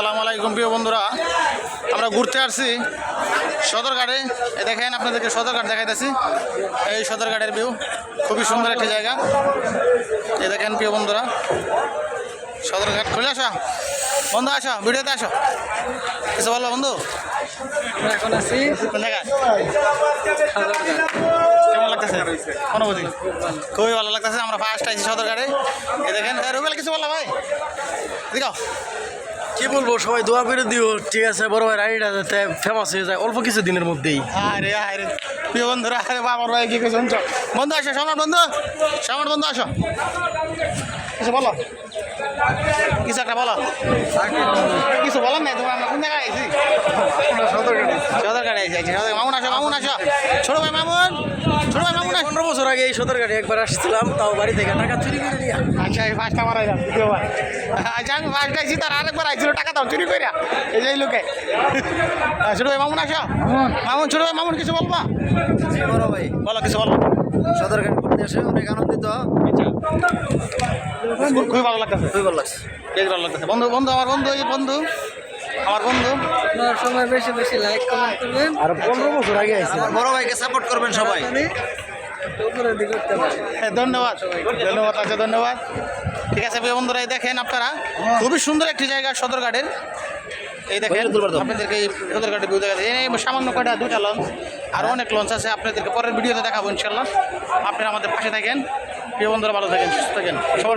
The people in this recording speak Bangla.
আসসালামু আলাইকুম প্রিয় বন্ধুরা। আমরা ঘুরতে আসছি সদরঘাটে। এই দেখেন আপনাদেরকে সদরঘাট দেখাইতেছি। এই সদরঘাটের ভিউ খুবই সুন্দর একটি জায়গা। এ দেখেন প্রিয় বন্ধুরা সদরঘাট। খুলে আসো। বন্ধু আসো ভিডিওতে আসো। কিছু বলব বন্ধু। এখন আছি কোন জায়গায়? সদরঘাট। কেমন লাগতেছে? অনুভূতি? খুবই ভালো লাগতেছে। আমরা ফার্স্ট আইছি সদরঘাটে। এই দেখেন এ, রুবেল কিছু বলল ভাই। দেখাও কি বলব সবাই দোয়া করে দিও। ঠিক আছে বড় ভাই রাইডা যাতে ফেমাস হয়ে যায় অল্প কিছু দিনের মধ্যেই। আরে আরে প্রিয় বন্ধুরা আরে আমার ভাই কি কিছু শুনছো? বন্ধু আসো সমার বন্ধু সমার বন্ধু আসো। কিছু বলো? কিছু একটা বলো? কিছু বলো না তোমার আমরা কোন জায়গায় আইছি সদরঘাটে আইছি আইছি সদর মামুন আসো মামুন আসো। ছোট ভাই মামুন ছোট ভাই মামুন পনেরো বছর আগে এই সদরঘাটে একবার আসছিলাম তাও বাড়ি থেকে টাকা চুরি করে নিয়ে আচ্ছা এই ফার্স্ট আমার আইলাম দ্বিতীয়বার আচ্ছা আমি ফার্স্ট আইছি তার আরেকবার আইছিল টাকা দাও চুরি কইরা। এই যে লোকে। ছোট ভাই মামুন আসো। মামুন। ছোট ভাই মামুন কিছু বলবা? বড় ভাই। বলো কিছু বলো। সদরঘাট ঘুরতে এসে অনেক আনন্দিত। খুবই ভালো লাগতেছে। খুবই ভালো লাগছে। বেশ ভালো লাগতেছে। বন্ধু বন্ধু আমার বন্ধু এই বন্ধু। আমার বন্ধু আপনার সময় বেশি বেশি লাইক কমেন্ট করবেন আর পনেরো বছর আগে আমার বড় ভাইকে সাপোর্ট করবেন সবাই হ্যাঁ, ধন্যবাদ ধন্যবাদ আছে ধন্যবাদ ঠিক আছে প্রিয় বন্ধুরা এই দেখেন আপনারা খুবই সুন্দর একটি জায়গা সদরঘাটের এই দেখেন আপনাদেরকে এই সদরঘাটের ভিউ দেখা এই সামান্য কয়টা দুটা লঞ্চ আরও অনেক লঞ্চ আছে আপনাদেরকে পরের ভিডিওতে দেখাবো ইনশাল্লাহ আপনারা আমাদের পাশে থাকেন প্রিয় বন্ধুরা ভালো থাকেন সুস্থ থাকেন সবার